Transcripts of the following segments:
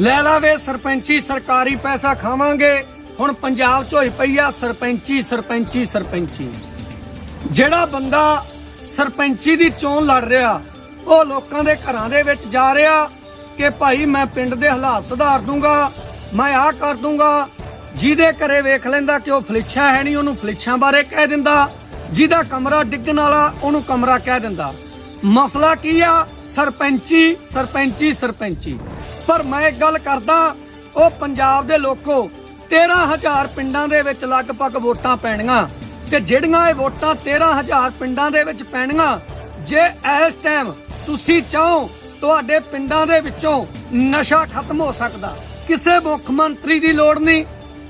ਲੈ ਲਾਵੇ ਸਰਪੰਚੀ, ਸਰਕਾਰੀ ਪੈਸਾ ਖਾਵਾਂਗੇ। ਹੁਣ ਪੰਜਾਬ 'ਚ ਹੋਈ ਪਈ ਆ ਸਰਪੰਚੀ ਸਰਪੰਚੀ ਸਰਪੰਚੀ। ਜਿਹੜਾ ਬੰਦਾ ਸਰਪੰਚੀ ਦੀ ਚੋਣ ਲੜ ਰਿਹਾ, ਉਹ ਲੋਕਾਂ ਦੇ ਘਰਾਂ ਦੇ ਵਿੱਚ ਜਾ ਰਿਹਾ ਕਿ ਭਾਈ ਮੈਂ ਪਿੰਡ ਦੇ ਹਾਲਾਤ ਸੁਧਾਰ ਦੂੰਗਾ, ਮੈਂ ਆਹ ਕਰ ਦੂੰਗਾ। ਜਿਹਦੇ ਘਰੇ ਵੇਖ ਲੈਂਦਾ ਕਿ ਉਹ ਫਲਿੱਛਾ ਹੈ ਨਹੀਂ, ਉਹਨੂੰ ਫਲਿੱਛਾਂ ਬਾਰੇ ਕਹਿ ਦਿੰਦਾ। ਜਿਹਦਾ ਕਮਰਾ ਡਿੱਗਣ ਵਾਲਾ, ਉਹਨੂੰ ਕਮਰਾ ਕਹਿ ਦਿੰਦਾ। ਮਸਲਾ ਕੀ ਆ? ਸਰਪੰਚੀ ਸਰਪੰਚੀ ਸਰਪੰਚੀ। ਪਰ ਮੈਂ ਇੱਕ ਗੱਲ ਕਰਦਾ, ਉਹ ਪੰਜਾਬ ਦੇ ਲੋਕੋ 13000 ਪਿੰਡਾਂ ਦੇ ਵਿੱਚ ਲਗਭਗ ਵੋਟਾਂ ਪੈਣੀਆਂ ਤੇ ਜਿਹੜੀਆਂ ਇਹ ਵੋਟਾਂ 13000 ਪਿੰਡਾਂ ਦੇ ਵਿੱਚ ਪੈਣੀਆਂ, ਜੇ ਇਸ ਟਾਈਮ ਤੁਸੀਂ ਚਾਹੋ, ਤੁਹਾਡੇ ਪਿੰਡਾਂ ਦੇ ਵਿੱਚੋਂ ਨਸ਼ਾ ਖਤਮ ਹੋ ਸਕਦਾ। ਕਿਸੇ ਮੁੱਖ ਮੰਤਰੀ ਦੀ ਲੋੜ ਨਹੀਂ,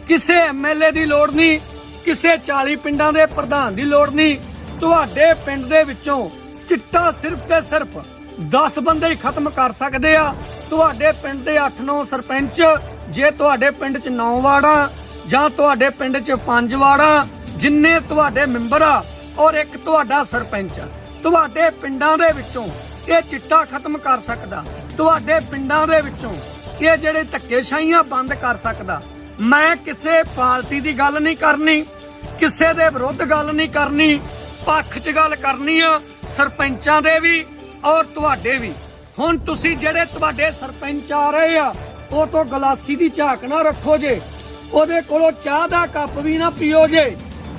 ਕਿਸੇ ਐਮਐਲਏ ਦੀ ਲੋੜ ਨਹੀਂ, ਕਿਸੇ 40 ਪਿੰਡਾਂ ਦੇ ਪ੍ਰਧਾਨ ਦੀ ਲੋੜ ਨਹੀਂ, ਤੁਹਾਡੇ ਪਿੰਡ ਦੇ ਵਿੱਚੋਂ ਚਿੱਟਾ ਸਿਰਫ ਤੇ ਸਿਰਫ 10 ਬੰਦੇ ਹੀ ਖਤਮ ਕਰ ਸਕਦੇ ਆ। ਤੁਹਾਡੇ ਪਿੰਡ ਦੇ 8-9 ਸਰਪੰਚ, ਜੇ ਤੁਹਾਡੇ ਪਿੰਡ 'ਚ 9 ਵਾਰਡਾਂ ਜਾਂ ਤੁਹਾਡੇ ਪਿੰਡ 'ਚ 5 ਵਾਰਡਾਂ ਜਿੰਨੇ ਤੁਹਾਡੇ ਮੈਂਬਰ ਆ, ਔਰ ਇੱਕ ਤੁਹਾਡਾ ਸਰਪੰਚ ਤੁਹਾਡੇ ਪਿੰਡਾਂ ਦੇ ਵਿੱਚੋਂ ਇਹ ਚਿੱਟਾ ਖਤਮ ਕਰ ਸਕਦਾ, ਤੁਹਾਡੇ ਪਿੰਡਾਂ ਦੇ ਵਿੱਚੋਂ ਇਹ ਜਿਹੜੇ ਧੱਕੇਸ਼ਾਹੀਆਂ ਬੰਦ ਕਰ ਸਕਦਾ, ਮੈਂ ਕਿਸੇ ਪਾਰਟੀ ਦੀ ਗੱਲ ਨਹੀਂ ਕਰਨੀ, ਕਿਸੇ ਦੇ ਵਿਰੁੱਧ ਗੱਲ ਨਹੀਂ ਕਰਨੀ, ਪੱਖ 'ਚ ਗੱਲ ਕਰਨੀ ਆ, ਸਰਪੰਚਾਂ ਦੇ ਵੀ ਔਰ ਤੁਹਾਡੇ ਵੀ। ਹੁਣ ਤੁਸੀਂ ਜਿਹੜੇ ਤੁਹਾਡੇ ਸਰਪੰਚ ਆ ਰਹੇ ਆ, ਉਹ ਤੋਂ ਗਲਾਸੀ ਦੀ ਝਾਕ ਨਾ ਰੱਖੋ ਜੇ। ਉਹਦੇ ਕੋਲੋਂ ਚਾਹ ਦਾ ਕੱਪ ਵੀ ਨਾ ਪੀਓ ਜੇ।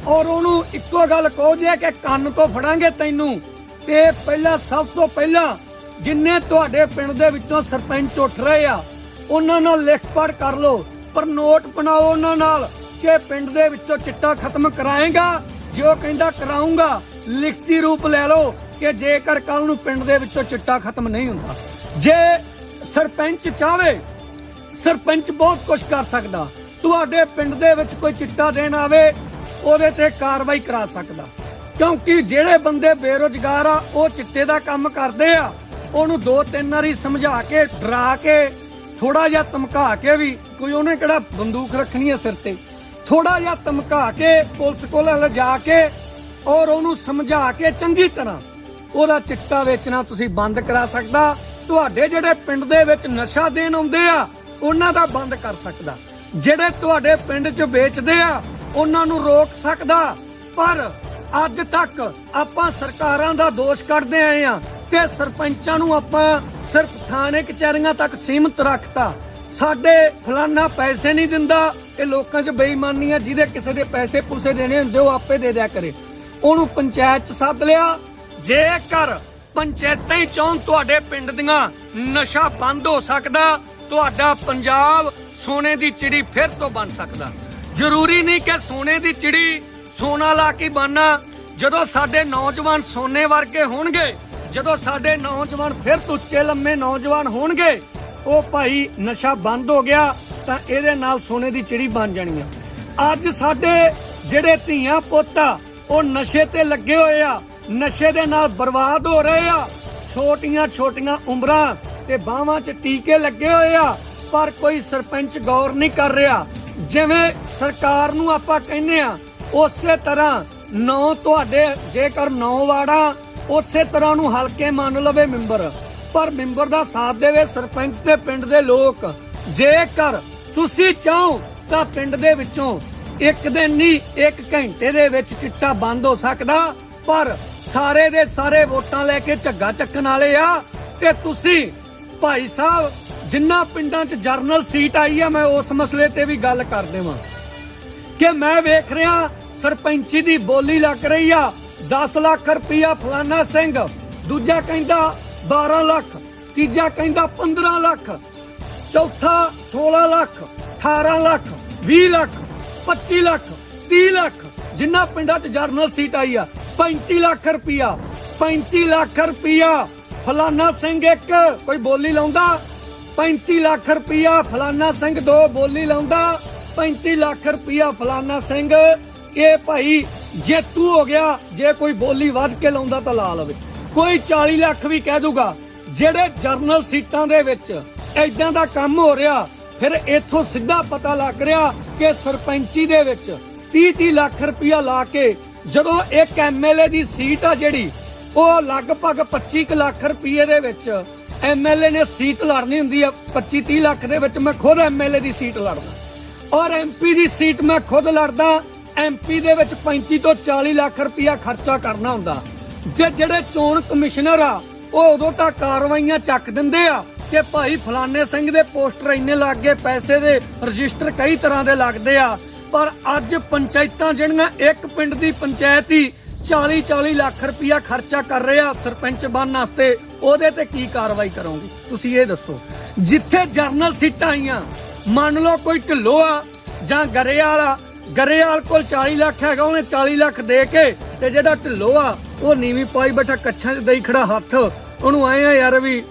ਔਰ ਉਹਨੂੰ ਇੱਕੋ ਗੱਲ ਕਹੋ ਜੇ ਕਿ ਕੰਨ ਤੋਂ ਫੜਾਂਗੇ ਤੈਨੂੰ। ਤੇ ਪਹਿਲਾਂ, ਸਭ ਤੋਂ ਪਹਿਲਾਂ ਜਿੰਨੇ ਤੁਹਾਡੇ ਪਿੰਡ ਦੇ ਵਿੱਚੋਂ ਸਰਪੰਚ ਉੱਠ ਰਹੇ ਆ, ਉਹਨਾਂ ਨਾਲ ਲਿਖ ਪੜ ਕਰ ਲਓ। ਪਰ ਨੋਟ ਬਣਾਓ ਉਹਨਾਂ ਨਾਲ ਕਿ ਪਿੰਡ ਦੇ ਵਿੱਚੋਂ ਚਿੱਟਾ ਖਤਮ ਕਰਾਏਗਾ, ਜੇ ਉਹ ਕਹਿੰਦਾ ਕਰਾਉਂਗਾ ਲਿਖਤੀ ਰੂਪ ਲੈ ਲਓ। ਕਿ ਜੇਕਰ ਕੱਲ ਨੂੰ ਪਿੰਡ ਦੇ ਵਿੱਚੋਂ ਚਿੱਟਾ ਖਤਮ ਨਹੀਂ ਹੁੰਦਾ, ਜੇ ਸਰਪੰਚ ਚਾਹਵੇ, ਸਰਪੰਚ ਬਹੁਤ ਕੁਝ ਕਰ ਸਕਦਾ। ਤੁਹਾਡੇ ਪਿੰਡ ਦੇ ਵਿੱਚ ਕੋਈ ਚਿੱਟਾ ਦੇਣ ਆਵੇ, ਉਹਦੇ ਤੇ ਕਾਰਵਾਈ ਕਰਾ ਸਕਦਾ। ਕਿਉਂਕਿ ਜਿਹੜੇ ਬੰਦੇ ਬੇਰੋਜ਼ਗਾਰ ਆ, ਉਹ ਚਿੱਟੇ ਦਾ ਕੰਮ ਕਰਦੇ ਆ, ਉਹਨੂੰ ਦੋ ਤਿੰਨ ਵਾਰੀ ਸਮਝਾ ਕੇ, ਡਰਾ ਕੇ ਥੋੜਾ ਜਿਹਾ ਧਮਕਾ ਕੇ ਵੀ, ਕੋਈ ਉਹਨੇ ਕਿਹੜਾ ਬੰਦੂਕ ਰੱਖਣੀ ਹੈ ਸਿਰ ਤੇ? ਥੋੜਾ ਜਿਹਾ ਧਮਕਾ ਕੇ, ਪੁਲਿਸ ਕੋਲ ਲਿਜਾ ਕੇ, ਔਰ ਉਹਨੂੰ ਸਮਝਾ ਕੇ ਚੰਗੀ ਤਰ੍ਹਾਂ ਉਹਦਾ ਚਿੱਟਾ ਵੇਚਣਾ ਤੁਸੀਂ ਬੰਦ ਕਰਾ ਸਕਦਾ। ਤੁਹਾਡੇ ਜਿਹੜੇ ਪਿੰਡ ਦੇ ਵਿੱਚ ਨਸ਼ਾ ਦੇਣ ਆਉਂਦੇ ਆ, ਉਹਨਾਂ ਦਾ ਬੰਦ ਕਰ ਸਕਦਾ। ਜਿਹੜੇ ਤੁਹਾਡੇ ਪਿੰਡ 'ਚ ਵੇਚਦੇ ਆ, ਉਹਨਾਂ ਨੂੰ ਰੋਕ ਸਕਦਾ। ਪਰ ਅੱਜ ਤੱਕ ਆਪਾਂ ਸਰਕਾਰਾਂ ਦਾ ਦੋਸ਼ ਕੱਢਦੇ ਆਏ ਆ ਤੇ ਸਰਪੰਚਾਂ ਨੂੰ ਆਪਾਂ ਸਿਰਫ ਥਾਣੇ ਕਚਹਿਰੀਆਂ ਤੱਕ ਸੀਮਤ ਰੱਖਤਾ। ਸਾਡੇ ਫਲਾਨਾ ਪੈਸੇ ਨਹੀਂ ਦਿੰਦਾ, ਇਹ ਲੋਕਾਂ 'ਚ ਬੇਈਮਾਨੀ ਆ, ਜਿਹਦੇ ਕਿਸੇ ਦੇ ਪੈਸੇ ਪੂਸੇ ਦੇਣੇ ਹੁੰਦੇ ਉਹ ਆਪੇ ਦੇ ਦਿਆ ਕਰੇ। ਉਹਨੂੰ ਪੰਚਾਇਤ 'ਚ ਸੱਦ ਲਿਆ ਜੇਕਰ ਪੰਚਾਇਤਾਂ ਹੀ ਚਾਹਣ ਤੁਹਾਡੇ ਪਿੰਡ ਦੀਆਂ ਨਸ਼ਾ ਬੰਦ ਹੋ ਸਕਦਾ, ਤੁਹਾਡਾ ਪੰਜਾਬ ਸੋਨੇ ਦੀ ਚਿੜੀ ਫਿਰ ਤੋਂ ਬਣ ਸਕਦਾ। ਜ਼ਰੂਰੀ ਨਹੀਂ ਕਿ ਸੋਨੇ ਦੀ ਚਿੜੀ ਸੋਨਾ ਲਾ ਕੇ ਬਣਨਾ। ਜਦੋਂ ਸਾਡੇ ਨੌਜਵਾਨ ਸੋਨੇ ਵਰਗੇ ਹੋਣਗੇ, ਜਦੋਂ ਸਾਡੇ ਨੌਜਵਾਨ ਫਿਰ ਤੋਂ ਉੱਚੇ ਲੰਮੇ ਨੌਜਵਾਨ ਹੋਣਗੇ, ਉਹ ਭਾਈ ਨਸ਼ਾ ਬੰਦ ਹੋ ਗਿਆ, ਤਾਂ ਇਹਦੇ ਨਾਲ ਸੋਨੇ ਦੀ ਚਿੜੀ ਬਣ ਜਾਣੀ ਆ। ਅੱਜ ਸਾਡੇ ਜਿਹੜੇ ਧੀਆਂ ਪੁੱਤ ਆ, ਉਹ ਨਸ਼ੇ ਤੇ ਲੱਗੇ ਹੋਏ ਆ ਨਸ਼ੇ ਦੇ ਨਾਲ ਬਰਬਾਦ ਹੋ ਰਹੇ ਆ। ਛੋਟੀਆਂ ਛੋਟੀਆਂ ਉਮਰਾਂ ਤੇ ਬਾਹਾਂ 'ਚ ਟੀਕੇ ਲੱਗੇ ਹੋਏ ਆ, ਪਰ ਕੋਈ ਸਰਪੰਚ ਗੌਰ ਨਹੀਂ ਕਰ ਰਿਹਾ। ਜਿਵੇਂ ਸਰਕਾਰ ਨੂੰ ਆਪਾਂ ਕਹਿੰਦੇ ਆ, ਉਸੇ ਤਰ੍ਹਾਂ ਨੌ ਤੁਹਾਡੇ, ਜੇਕਰ ਨੌ ਵਾੜਾ ਉਸੇ ਤਰ੍ਹਾਂ ਨੂੰ ਹਲਕੇ ਮੰਨ ਲਵੇ ਮੈਂਬਰ। ਪਰ ਮੈਂਬਰ ਦਾ ਸਾਥ ਦੇਵੇ ਸਰਪੰਚ ਤੇ ਪਿੰਡ ਦੇ ਲੋਕ। ਜੇਕਰ ਤੁਸੀਂ ਚਾਹੋ ਤਾਂ ਪਿੰਡ ਦੇ ਵਿੱਚੋਂ ਇੱਕ ਦਿਨ ਨਹੀਂ, ਇੱਕ ਘੰਟੇ ਦੇ ਵਿੱਚ ਚਿੱਟਾ ਬੰਦ ਹੋ ਸਕਦਾ, ਪਰ ਸਾਰੇ ਦੇ ਸਾਰੇ ਵੋਟਾਂ ਲੈ ਕੇ ਝੱਗਾ ਚੱਕਣ ਵਾਲੇ ਆ ਤੇ ਤੁਸੀਂ ਭਾਈ ਸਾਹਿਬ, ਜਿੰਨਾ ਪਿੰਡਾਂ 'ਚ ਜਰਨਲ ਸੀਟ ਆਈ ਆ, ਮੈਂ ਉਸ ਮਸਲੇ ਤੇ ਵੀ ਗੱਲ ਕਰ ਦੇਵਾਂ। ਕਿ ਮੈਂ ਵੇਖ ਰਿਹਾ, ਸਰਪੰਚੀ ਦੀ ਬੋਲੀ ਲੱਗ ਰਹੀ ਆ 10 ਲੱਖ ਰੁਪਇਆ ਫਲਾਨਾ ਸਿੰਘ, ਦੂਜਾ ਕਹਿੰਦਾ 12 ਲੱਖ, ਤੀਜਾ ਕਹਿੰਦਾ 15 ਲੱਖ, ਚੌਥਾ 16 ਲੱਖ 18 ਲੱਖ 20 ਲੱਖ 25 ਲੱਖ 30 ਲੱਖ, ਜਿੰਨਾ ਪਿੰਡਾਂ 'ਚ ਜਰਨਲ ਸੀਟ ਆਈ ਆ 35 ਲੱਖ ਰੁਪਇਆ 35 ਲੱਖ ਰੁਪਇਆ ਫਲਾਨਾ ਸਿੰਘ ਇੱਕ, ਕੋਈ ਬੋਲੀ ਲਾਉਂਦਾ? 35 ਲੱਖ ਰੁਪਇਆ ਫਲਾਨਾ ਸਿੰਘ ਦੋ, ਬੋਲੀ ਲਾਉਂਦਾ? 35 ਲੱਖ ਰੁਪਇਆ ਫਲਾਨਾ ਸਿੰਘ। ਇਹ ਭਾਈ ਜੇਤੂ ਹੋ ਗਿਆ, ਜੇ ਕੋਈ ਬੋਲੀ ਵੱਧ ਕੇ ਲਾਉਂਦਾ ਤਾਂ ਲਾ ਲਵੇ। ਕੋਈ 40 ਲੱਖ ਵੀ ਕਹਿ ਦੂਗਾ। ਜਿਹੜੇ ਜਰਨਲ ਸੀਟਾਂ ਦੇ ਵਿੱਚ ਐਦਾਂ ਦਾ ਕੰਮ ਹੋ ਰਿਹਾ, ਫਿਰ ਇੱਥੋਂ ਸਿੱਧਾ ਪਤਾ ਲੱਗ ਰਿਹਾ ਕਿ ਸਰਪੰਚੀ ਦੇ ਵਿੱਚ 30-30 ਲੱਖ ਰੁਪਇਆ ਲਾ ਕੇ ਜਦੋਂ ਇੱਕ ਐਮਐਲਏ ਦੀ ਸੀਟ ਆ ਜਿਹੜੀ, ਉਹ ਲਗਭਗ 25 ਕੁ ਲੱਖ ਰੁਪਏ ਦੇ ਵਿੱਚ ਐਮਐਲਏ ਨੇ ਸੀਟ ਲੜਨੀ ਹੁੰਦੀ ਆ 25 30 ਲੱਖ ਦੇ ਵਿੱਚ ਮੈਂ ਖੁਦ ਐਮਐਲਏ ਦੀ ਸੀਟ ਲੜਦਾ। ਔਰ ਐਮਪੀ ਦੀ ਸੀਟ ਮੈਂ ਖੁਦ ਲੜਦਾ ਐਮਪੀ ਦੇ ਵਿੱਚ 35 ਤੋਂ 40 ਲੱਖ ਰੁਪਇਆ ਖਰਚਾ ਕਰਨਾ ਹੁੰਦਾ। ਤੇ ਜਿਹੜੇ ਚੋਣ ਕਮਿਸ਼ਨਰ ਆ, ਉਹ ਉਦੋਂ ਤਾਂ ਕਾਰਵਾਈਆਂ ਚੱਕ ਦਿੰਦੇ ਆ ਕਿ ਭਾਈ ਫਲਾਣੇ ਸਿੰਘ ਦੇ ਪੋਸਟਰ ਇੰਨੇ ਲੱਗ ਗਏ, ਪੈਸੇ ਦੇ ਰਜਿਸਟਰ ਕਈ ਤਰ੍ਹਾਂ ਦੇ ਲੱਗਦੇ ਆ ਪਰ ਅੱਜ ਪੰਚਾਇਤਾਂ ਜਿਹੜੀਆਂ ਇੱਕ ਪਿੰਡ ਦੀ ਪੰਚਾਇਤ ਹੀ 40 40 ਲੱਖ ਰੁਪਇਆ ਖਰਚਾ ਕਰ ਰਿਹਾ ਸਰਪੰਚ ਬਣਨ ਵਾਸਤੇ, ਉਹਦੇ ਤੇ ਕੀ ਕਾਰਵਾਈ ਕਰੋਗੇ? ਤੁਸੀਂ ਇਹ ਦੱਸੋ। ਜਿੱਥੇ ਜਰਨਲ ਸੀਟਾਂ ਆਈਆਂ, ਮੰਨ ਲਓ ਕੋਈ ਢਿੱਲੋਂ ਆ ਜਾਂ ਗਰੇਵਾਲ ਆ ਗਰੇਵਾਲ ਕੋਲ 40 ਲੱਖ ਹੈਗਾ, ਉਹਨੇ 40 ਲੱਖ ਦੇ ਕੇ ਤੇ ਜਿਹੜਾ ਢਿੱਲੋਂ ਆ ਉਹ ਨੀਵੀਂ ਪਾਈ ਬੈਠਾ ਕੱਛਾਂ 'ਚ ਦੇਈ ਖੜਾ ਹੱਥ, ਉਹਨੂੰ ਆਏ ਆ ਯਾਰ ਵੀ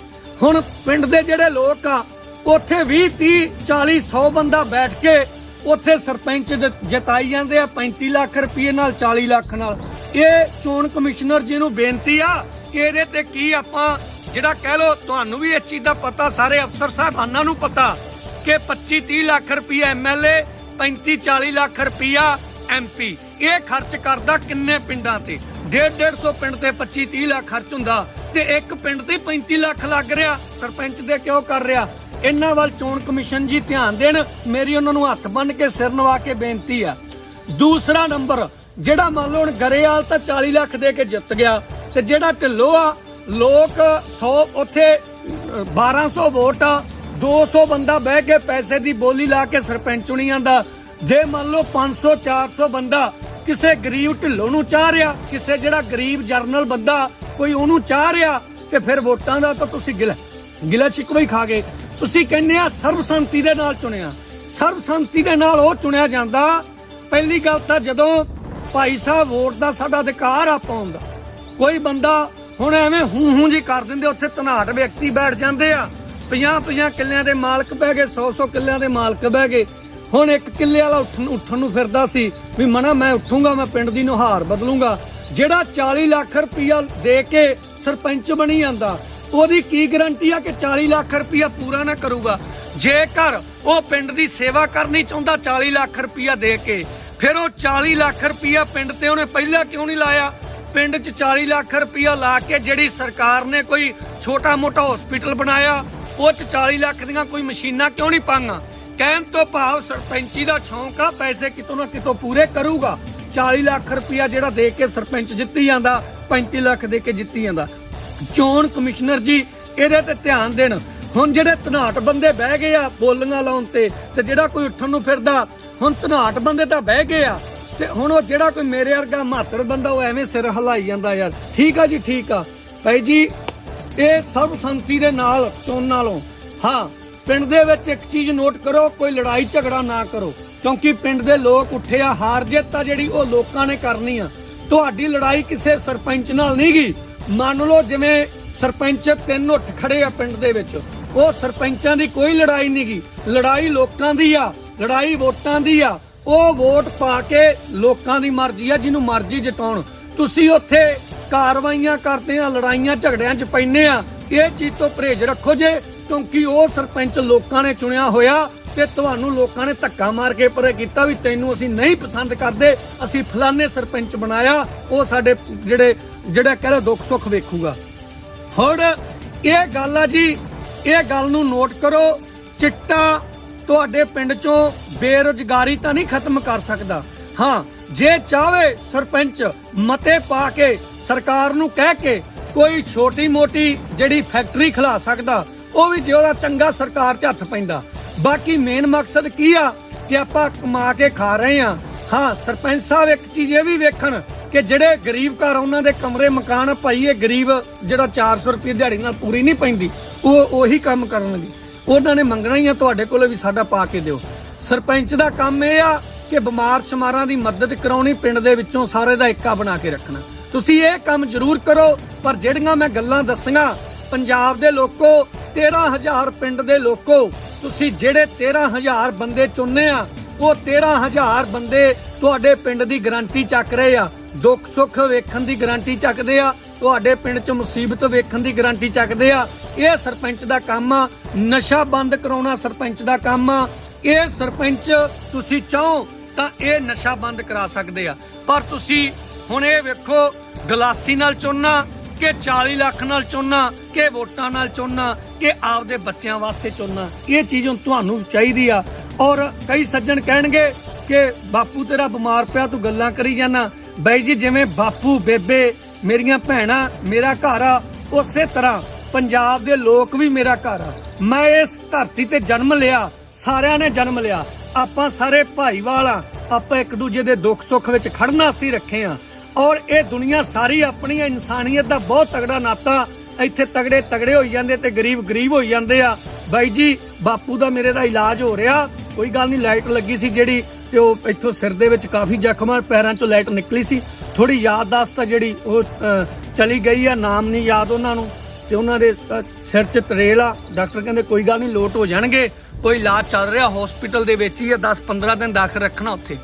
ਹੁਣ ਪਿੰਡ ਦੇ ਜਿਹੜੇ ਲੋਕ ਆ, ਉੱਥੇ 20 30 40 100 ਬੰਦਾ ਬੈਠ ਕੇ ਉੱਥੇ ਸਰਪੰਚ ਜ- ਜਿਤਾਈ ਜਾਂਦੇ ਆ 35 ਲੱਖ ਰੁਪਏ ਨਾਲ 40 ਲੱਖ ਨਾਲ। ਇਹ ਚੋਣ ਕਮਿਸ਼ਨਰ ਜੀ ਨੂੰ ਬੇਨਤੀ ਆ ਕਿ ਇਹਦੇ ਤੇ ਕੀ ਆਪਾਂ, ਜਿਹੜਾ ਕਹਿ ਲੋ ਤੁਹਾਨੂੰ ਵੀ ਇਸ ਚੀਜ਼ ਦਾ ਪਤਾ, ਸਾਰੇ ਅਫਸਰ ਸਾਹਿਬਾਨਾਂ ਨੂੰ ਪਤਾ ਕਿ 25 30 ਲੱਖ ਰੁਪਏ ਐਮਐਲਏ 35 40 ਲੱਖ ਰੁਪਇਆ ਐਮਪੀ ਇਹ ਖਰਚ ਕਰਦਾ ਕਿੰਨੇ ਪਿੰਡਾਂ ਤੇ? 1.5 150 ਪਿੰਡ ਤੇ 25 30 ਲੱਖ ਖਰਚ ਹੁੰਦਾ ਤੇ ਇੱਕ ਪਿੰਡ ਤੇ 35 ਲੱਖ ਲੱਗ ਰਿਹਾ। ਸਰਪੰਚ ਦੇ ਕਿਉਂ ਕਰ ਰਿਹਾ? ਇਹਨਾਂ ਵੱਲ ਚੋਣ ਕਮਿਸ਼ਨ ਜੀ ਧਿਆਨ ਦੇਣ ਮੇਰੀ ਉਹਨਾਂ ਨੂੰ ਹੱਥ ਬੰਨ ਕੇ ਸਿਰ ਨਵਾ ਕੇ ਬੇਨਤੀ ਆ। ਦੂਸਰਾ ਨੰਬਰ ਜਿਹੜਾ ਮੰਨ ਲਓ ਹੁਣ ਗਰੇਵਾਲ ਤਾਂ 40 ਲੱਖ ਦੇ ਕੇ ਜਿੱਤ ਗਿਆ ਤੇ ਜਿਹੜਾ ਢਿੱਲੋਂ ਆ ਲੋਕ 100 ਉੱਥੇ ਅਹ, 1200 ਵੋਟ ਆ 200 ਬੰਦਾ ਬਹਿ ਕੇ ਪੈਸੇ ਦੀ ਬੋਲੀ ਲਾ ਕੇ ਸਰਪੰਚ ਚੁਣੀ ਜਾਂਦਾ। ਜੇ ਮੰਨ ਲਓ 500 400 ਬੰਦਾ ਕਿਸੇ ਗਰੀਬ ਢਿੱਲੋਂ ਨੂੰ ਚਾਹ ਰਿਹਾ ਕਿਸੇ ਜਿਹੜਾ ਗਰੀਬ ਜਰਨਲ ਬੰਦਾ ਕੋਈ ਉਹਨੂੰ ਚਾਹ ਰਿਹਾ ਤੇ ਫਿਰ ਵੋਟਾਂ ਦਾ ਤਾਂ ਤੁਸੀਂ ਗਿਲਾ ਗਿਲਾ ਸ਼ਿਕਵਾ ਹੀ ਖਾ ਗਏ। ਤੁਸੀਂ ਕਹਿੰਦੇ ਆ ਸਰਬਸੰਮਤੀ ਦੇ ਨਾਲ ਚੁਣਿਆ। ਸਰਬਸੰਮਤੀ ਦੇ ਨਾਲ ਉਹ ਚੁਣਿਆ ਜਾਂਦਾ। ਪਹਿਲੀ ਗੱਲ ਤਾਂ ਜਦੋਂ ਭਾਈ ਸਾਹਿਬ ਵੋਟ ਦਾ ਸਾਡਾ ਅਧਿਕਾਰ ਆ ਪਾਉਣ ਕੋਈ ਬੰਦਾ ਹੁਣ ਐਵੇਂ ਹੂੰ ਹੂੰ ਜੀ ਕਰ ਦਿੰਦੇ, ਉੱਥੇ ਧਨਾਟ ਵਿਅਕਤੀ ਬੈਠ ਜਾਂਦੇ ਆ। 50 50 ਕਿੱਲਿਆਂ ਦੇ ਮਾਲਕ ਬਹਿ ਗਏ 100 100 ਕਿੱਲਿਆਂ ਦੇ ਮਾਲਕ ਬਹਿ ਗਏ। ਹੁਣ ਇੱਕ ਕਿੱਲੇ ਵਾਲਾ ਉੱਠਣ ਉੱਠਣ ਨੂੰ ਫਿਰਦਾ ਸੀ ਵੀ ਮਨਾ ਮੈਂ ਉੱਠੂੰਗਾ, ਮੈਂ ਪਿੰਡ ਦੀ ਨੁਹਾਰ ਬਦਲੂੰਗਾ। ਜਿਹੜਾ 40 ਲੱਖ ਰੁਪਇਆ ਦੇ ਕੇ ਸਰਪੰਚ ਬਣੀ ਜਾਂਦਾ ਉਹਦੀ ਕੀ ਗਰੰਟੀ ਆ ਕਿ 40 ਲੱਖ ਰੁਪਇਆ ਪੂਰਾ ਨਾ ਕਰੂਗਾ? ਜੇਕਰ ਉਹ ਪਿੰਡ ਦੀ ਸੇਵਾ ਕਰਨੀ ਚਾਹੁੰਦਾ 40 ਲੱਖ ਰੁਪਇਆ ਦੇ ਕੇ, ਫਿਰ ਉਹ 40 ਲੱਖ ਰੁਪਇਆ ਪਿੰਡ ਤੇ ਉਹਨੇ ਪਹਿਲਾਂ ਕਿਉਂ ਨਹੀਂ ਲਾਇਆ? ਪਿੰਡ 'ਚ 40 ਲੱਖ ਰੁਪਇਆ ਲਾ ਕੇ ਜਿਹੜੀ ਸਰਕਾਰ ਨੇ ਕੋਈ ਛੋਟਾ ਮੋਟਾ ਹਸਪੀਟਲ ਬਣਾਇਆ, ਉਹ 'ਚ 40 ਲੱਖ ਦੀਆਂ ਕੋਈ ਮਸ਼ੀਨਾਂ ਕਿਉਂ ਨਹੀਂ ਪਾਈਆਂ? ਕਹਿਣ ਤੋਂ ਭਾਵ ਸਰਪੰਚੀ ਦਾ ਸ਼ੌਂਕ ਆ, ਪੈਸੇ ਕਿਤੋਂ ਨਾ ਕਿਤੋਂ ਪੂਰੇ ਕਰੂਗਾ। 40 ਲੱਖ ਰੁਪਇਆ ਜਿਹੜਾ ਦੇ ਕੇ ਸਰਪੰਚ ਜਿੱਤੀ ਜਾਂਦਾ 35 ਲੱਖ ਦੇ ਕੇ ਜਿੱਤੀ ਜਾਂਦਾ। ਚੋਣ ਕਮਿਸ਼ਨਰ ਜੀ, ਇਹਦੇ ਤੇ ਧਿਆਨ ਦੇਣ। ਹੁਣ ਜਿਹੜੇ ਧਨਾਟ ਬੰਦੇ ਬਹਿ ਗਏ ਆ ਬੋਲੀਆਂ ਲਾਉਣ ਤੇ ਤੇ ਜਿਹੜਾ ਕੋਈ ਉੱਠਣ ਨੂੰ ਫਿਰਦਾ, ਹੁਣ ਧਨਾਟ ਬੰਦੇ ਤਾਂ ਬਹਿ ਗਏ ਆ। ਤੇ ਹੁਣ ਉਹ ਜਿਹੜਾ ਕੋਈ ਮੇਰੇ ਵਰਗਾ ਮਾਤੜ ਬੰਦਾ, ਉਹ ਐਵੇਂ ਸਿਰ ਹਲਾਈ ਜਾਂਦਾ ਯਾਰ। ਠੀਕ ਆ ਜੀ, ਠੀਕ ਆ। ਭਾਈ ਜੀ, ਇਹ ਸਭ ਸੰਮਤੀ ਦੇ ਨਾਲ ਚੋਣ ਨਾਲੋਂ ਹਾਂ, ਪਿੰਡ ਦੇ ਵਿੱਚ ਇੱਕ ਚੀਜ਼ ਨੋਟ ਕਰੋ, ਕੋਈ ਲੜਾਈ ਝਗੜਾ ਨਾ ਕਰੋ। ਕਿਉਂਕਿ ਪਿੰਡ ਦੇ ਲੋਕ ਉੱਠੇ ਆ, ਹਾਰ ਜਿੱਤ ਤਾਂ ਜਿਹੜੀ ਉਹ ਲੋਕਾਂ ਨੇ ਕਰਨੀ ਆ। ਤੁਹਾਡੀ ਲੜਾਈ ਕਿਸੇ ਸਰਪੰਚ ਨਾਲ ਨਹੀਂ ਗਈ। ਮੰਨ ਲਓ ਜਿਵੇਂ ਸਰਪੰਚ ਤਿੰਨ ਉੱਠ ਖੜੇ ਆ ਪਿੰਡ ਦੇ ਵਿੱਚ, ਉਹ ਸਰਪੰਚਾਂ ਦੀ ਕੋਈ ਲੜਾਈ ਨਹੀਂ ਗਈ ਲੜਾਈ ਲੋਕਾਂ ਦੀ ਆ, ਲੜਾਈ ਵੋਟਾਂ ਦੀ ਆ। ਉਹ ਵੋਟ ਪਾ ਕੇ ਲੋਕਾਂ ਦੀ ਮਰਜ਼ੀ ਆ, ਜਿਹਨੂੰ ਮਰਜ਼ੀ ਜਿਤਾਉਣ। ਤੁਸੀਂ ਉੱਥੇ ਕਾਰਵਾਈਆਂ ਕਰਦੇ ਆ, ਲੜਾਈਆਂ ਝਗੜਿਆਂ 'ਚ ਪੈਨੇ ਆ। ਇਹ ਚੀਜ਼ ਤੋਂ ਪਰਹੇਜ਼ ਰੱਖੋ ਜੇ, ਕਿਉਂਕਿ ਉਹ ਸਰਪੰਚ ਲੋਕਾਂ ਨੇ ਚੁਣਿਆ ਹੋਇਆ। ਤੇ ਤੁਹਾਨੂੰ ਲੋਕਾਂ ਨੇ ਧੱਕਾ ਮਾਰ ਕੇ ਪਰੇ ਕੀਤਾ ਵੀ ਤੈਨੂੰ ਅਸੀਂ ਨਹੀਂ ਪਸੰਦ ਕਰਦੇ, ਅਸੀਂ ਫਲਾਣੇ ਸਰਪੰਚ ਬਣਾਇਆ, ਉਹ ਸਾਡੇ ਜਿਹੜੇ, ਜਿਹੜਾ ਕਹਿੰਦਾ ਦੁੱਖ ਸੁੱਖ ਵੇਖੂਗਾ। ਹੁਣ ਇਹ ਗੱਲ ਆ ਜੀ, ਇਹ ਗੱਲ ਨੂੰ ਨੋਟ ਕਰੋ, ਚਿੱਟਾ ਤੁਹਾਡੇ ਪਿੰਡ ਚੋਂ ਬੇਰੁਜ਼ਗਾਰੀ ਤਾਂ ਨਹੀਂ ਖਤਮ ਕਰ ਸਕਦਾ। ਹਾਂ, ਜੇ ਚਾਵੇ ਸਰਪੰਚ ਮਤੇ ਪਾ ਕੇ ਸਰਕਾਰ ਨੂੰ ਕਹਿ ਕੇ ਕੋਈ ਛੋਟੀ ਮੋਟੀ ਜਿਹੜੀ ਫੈਕਟਰੀ ਖਿਲਾ ਸਕਦਾ, ਉਹ ਵੀ ਜੇ ਉਹਦਾ ਚੰਗਾ ਸਰਕਾਰ 'ਚ ਹੱਥ ਪੈਂਦਾ। ਬਾਕੀ ਮੇਨ ਮਕਸਦ ਕੀ ਆ ਕਿ ਆਪਾਂ ਕਮਾ ਕੇ ਖਾ ਰਹੇ ਆ? ਹਾਂ ਸਰਪੰਚ ਸਾਹਿਬ ਇੱਕ ਚੀਜ਼ ਇਹ ਵੀ ਵੇਖਣ ਕਿ ਜਿਹੜੇ ਗਰੀਬ ਘਰ ਉਹਨਾਂ ਦੇ ਕਮਰੇ ਮਕਾਨ ਆ, ਭਾਈ ਇਹ ਗਰੀਬ ਜਿਹੜਾ 400 ਰੁਪਏ ਦਿਹਾੜੀ ਨਾਲ ਪੂਰੀ ਨਹੀਂ ਪੈਂਦੀ ਉਹ ਉਹੀ ਕੰਮ ਕਰਨਗੇ। ਉਹਨਾਂ ਨੇ ਮੰਗਣਾ ਹੀ ਆ ਤੁਹਾਡੇ ਕੋਲੇ ਵੀ ਸਾਡਾ ਪਾ ਕੇ ਦਿਓ। ਸਰਪੰਚ ਦਾ ਕੰਮ ਇਹ ਆ ਕਿ ਬਿਮਾਰ ਸ਼ਮਾਰਾਂ ਦੀ ਮਦਦ ਕਰਾਉਣੀ ਪਿੰਡ ਦੇ ਵਿੱਚੋਂ ਸਾਰੇ ਦਾ ਇੱਕਾ ਬਣਾ ਕੇ ਰੱਖਣਾ। ਤੁਸੀਂ ਇਹ ਕੰਮ ਜ਼ਰੂਰ ਕਰੋ ਪਰ ਜਿਹੜੀਆਂ ਮੈਂ ਗੱਲਾਂ ਦੱਸੀਆਂ ਪੰਜਾਬ ਦੇ ਲੋਕੋ 13000 ਪਿੰਡ ਦੇ ਲੋਕੋ ਤੁਸੀਂ ਜਿਹੜੇ 13000 ਬੰਦੇ ਚੁਣਨੇ ਆ, ਉਹ 13000 ਬੰਦੇ ਤੁਹਾਡੇ ਪਿੰਡ ਦੀ ਗਰੰਟੀ ਚੱਕ ਰਹੇ ਆ। ਦੁੱਖ ਸੁੱਖ ਵੇਖਣ ਦੀ ਗਰੰਟੀ ਚੱਕਦੇ ਆ, ਤੁਹਾਡੇ ਪਿੰਡ 'ਚ ਮੁਸੀਬਤ ਵੇਖਣ ਦੀ ਗਰੰਟੀ ਚੱਕਦੇ ਆ। ਇਹ ਸਰਪੰਚ ਦਾ ਕੰਮ ਆ, ਨਸ਼ਾ ਬੰਦ ਕਰਾਉਣਾ ਸਰਪੰਚ ਦਾ ਕੰਮ ਆ। ਇਹ ਸਰਪੰਚ ਤੁਸੀਂ ਚਾਹੋ ਤਾਂ ਇਹ ਨਸ਼ਾ ਬੰਦ ਕਰਾ ਸਕਦੇ ਆ। ਪਰ ਤੁਸੀਂ ਹੁਣ ਇਹ ਵੇਖੋ, ਗਲਾਸੀ ਨਾਲ ਚੁਣਨਾ ਕਿ 40 ਲੱਖ ਨਾਲ ਚੁਣਨਾ, ਕਿ ਵੋਟਾਂ ਨਾਲ ਚੁਣਨਾ, ਕਿ ਆਪਦੇ ਬੱਚਿਆਂ ਵਾਸਤੇ ਚੁਣਨਾ। ਇਹ ਚੀਜ਼ ਹੁਣ ਤੁਹਾਨੂੰ ਚਾਹੀਦੀ ਆ। ਔਰ ਕਈ ਸੱਜਣ ਕਹਿਣਗੇ ਕਿ, ਬਾਪੂ ਤੇਰਾ ਬਿਮਾਰ ਪਿਆ, ਤੂੰ ਗੱਲਾਂ ਕਰੀ ਜਾਣਾ ਬਾਈ ਜੀ, ਜਿਵੇਂ ਬਾਪੂ, ਬੇਬੇ, ਮੇਰੀਆਂ ਭੈਣਾਂ, ਮੇਰਾ ਘਰ ਆ, ਉਸੇ ਤਰ੍ਹਾਂ ਪੰਜਾਬ ਦੇ ਲੋਕ ਵੀ ਮੇਰਾ ਘਰ ਆ। ਮੈਂ ਇਸ ਧਰਤੀ ਤੇ ਜਨਮ ਲਿਆ, ਸਾਰਿਆਂ ਨੇ ਜਨਮ ਲਿਆ। ਆਪਾਂ ਸਾਰੇ ਭਾਈਵਾਲ ਆ, ਆਪਾਂ ਇੱਕ ਦੂਜੇ ਦੇ ਦੁੱਖ ਸੁੱਖ ਵਿੱਚ ਖੜਨਾ ਅਸੀਂ ਰੱਖੇ ਆ। ਔਰ ਇਹ ਦੁਨੀਆ ਸਾਰੀ ਆਪਣੀ ਇਨਸਾਨੀਅਤ ਦਾ ਬਹੁਤ ਤਗੜਾ ਨਾਤਾ। ਇੱਥੇ ਤਗੜੇ ਤਗੜੇ ਹੋਈ ਜਾਂਦੇ ਤੇ ਗਰੀਬ ਗਰੀਬ ਹੋਈ ਜਾਂਦੇ ਆ। ਬਾਈ ਜੀ, ਬਾਪੂ ਦਾ ਮੇਰੇ ਦਾ ਇਲਾਜ ਹੋ ਰਿਹਾ। ਕੋਈ ਗੱਲ ਨਹੀਂ, ਲਾਈਟ ਲੱਗੀ ਸੀ ਜਿਹੜੀ ਤੇ ਉਹ ਇੱਥੋਂ ਸਿਰ ਦੇ ਵਿੱਚ ਕਾਫੀ ਜ਼ਖਮ ਆ, ਪੈਰਾਂ ਚੋਂ ਲਾਈਟ ਨਿਕਲੀ ਸੀ। ਥੋੜੀ ਯਾਦਦਾਸ਼ਤ ਆ ਜਿਹੜੀ ਉਹ ਚਲੀ ਗਈ ਆ, ਨਾਮ ਨਹੀਂ ਯਾਦ ਉਹਨਾਂ ਨੂੰ। ਤੇ ਉਹਨਾਂ ਦੇ ਸਿਰ 'ਚ ਤਰੇਲ ਆ। ਡਾਕਟਰ ਕਹਿੰਦੇ ਕੋਈ ਗੱਲ ਨਹੀਂ, ਲੋਟ ਹੋ ਜਾਣਗੇ। ਕੋਈ ਇਲਾਜ ਚੱਲ ਰਿਹਾ, ਹਸਪੀਟਲ ਦੇ ਵਿੱਚ ਹੀ ਆ 10-15 ਦਿਨ ਦਾਖਲ ਰੱਖਣਾ ਉੱਥੇ।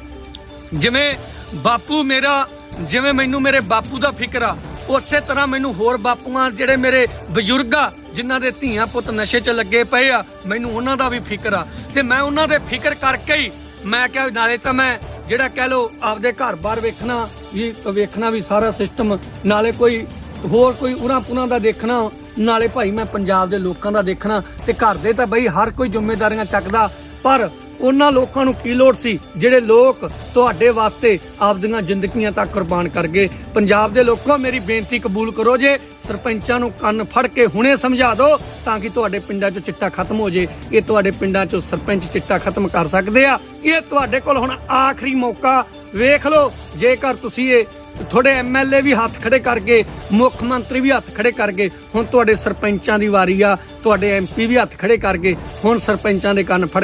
ਜਿਵੇਂ ਬਾਪੂ ਮੇਰਾ ਜਿਵੇਂ ਮੈਨੂੰ ਮੇਰੇ ਬਾਪੂ ਦਾ ਫਿਕਰ ਆ, ਉਸੇ ਤਰ੍ਹਾਂ ਮੈਨੂੰ ਹੋਰ ਬਾਪੂਆਂ ਜਿਹੜੇ ਮੇਰੇ ਬਜ਼ੁਰਗ ਆ, ਜਿਨ੍ਹਾਂ ਦੇ ਧੀਆਂ ਪੁੱਤ ਨਸ਼ੇ 'ਚ ਲੱਗੇ ਪਏ ਆ, ਮੈਨੂੰ ਉਹਨਾਂ ਦਾ ਵੀ ਫਿਕਰ ਆ। ਤੇ ਮੈਂ ਉਹਨਾਂ ਦੇ ਫਿਕਰ ਕਰਕੇ ਹੀ ਮੈਂ ਕਿਹਾ ਨਾਲੇ ਤਾਂ ਮੈਂ ਜਿਹੜਾ ਕਹਿ ਲੋ ਆਪਦੇ ਘਰ-ਬਾਰ ਵੇਖਣਾ ਵੀ ਵੇਖਣਾ ਵੀ ਸਾਰਾ ਸਿਸਟਮ ਨਾਲੇ ਕੋਈ ਹੋਰ ਕੋਈ ਉਰਾਂ ਪੁਰਾਂ ਦਾ ਦੇਖਣਾ, ਨਾਲੇ ਭਾਈ ਮੈਂ ਪੰਜਾਬ ਦੇ ਲੋਕਾਂ ਦਾ ਦੇਖਣਾ ਤੇ ਘਰ ਦੇ ਤਾਂ ਬਈ ਹਰ ਕੋਈ ਜ਼ਿੰਮੇਵਾਰੀਆਂ ਚੱਕਦਾ, ਪਰ ਉਹਨਾਂ ਲੋਕਾਂ ਨੂੰ ਕੀ ਲੋੜ ਸੀ ਜਿਹੜੇ ਲੋਕ ਤੁਹਾਡੇ ਵਾਸਤੇ ਆਪਦੀਆਂ ਜ਼ਿੰਦਗੀਆਂ ਤੱਕ ਕੁਰਬਾਨ ਕਰ ਗਏ? ਪੰਜਾਬ ਦੇ ਲੋਕੋ, ਮੇਰੀ ਬੇਨਤੀ ਕਬੂਲ ਕਰੋ ਜੇ ਸਰਪੰਚਾਂ ਨੂੰ ਕੰਨ ਫੜ ਕੇ ਹੁਣੇ ਸਮਝਾ ਦਿਓ ਤਾਂ ਕਿ ਤੁਹਾਡੇ ਪਿੰਡਾਂ 'ਚ ਚਿੱਟਾ ਖਤਮ ਹੋ ਜੇ। ਇਹ ਤੁਹਾਡੇ ਪਿੰਡਾਂ 'ਚੋਂ ਸਰਪੰਚ ਚਿੱਟਾ ਖਤਮ ਕਰ ਸਕਦੇ ਆ। ਇਹ ਤੁਹਾਡੇ ਕੋਲ ਹੁਣ ਆਖਰੀ ਮੌਕਾ। ਵੇਖ ਲਓ, ਜੇਕਰ ਤੁਸੀਂ ਇਹ ਤੁਹਾਡੇ ਐਮਐਲਏ ਵੀ ਹੱਥ ਖੜੇ ਕਰਕੇ ਮੁੱਖ ਮੰਤਰੀ ਵੀ ਹੱਥ ਖੜੇ ਕਰਕੇ ਹੁਣ ਤੁਹਾਡੇ ਸਰਪੰਚਾਂ ਦੀ ਵਾਰੀ ਆ, ਤੁਹਾਡੇ ਐਮਪੀ ਵੀ ਹੱਥ ਖੜੇ ਕਰਕੇ ਹੁਣ ਸਰਪੰਚਾਂ ਦੇ ਕੰਨ ਫੜ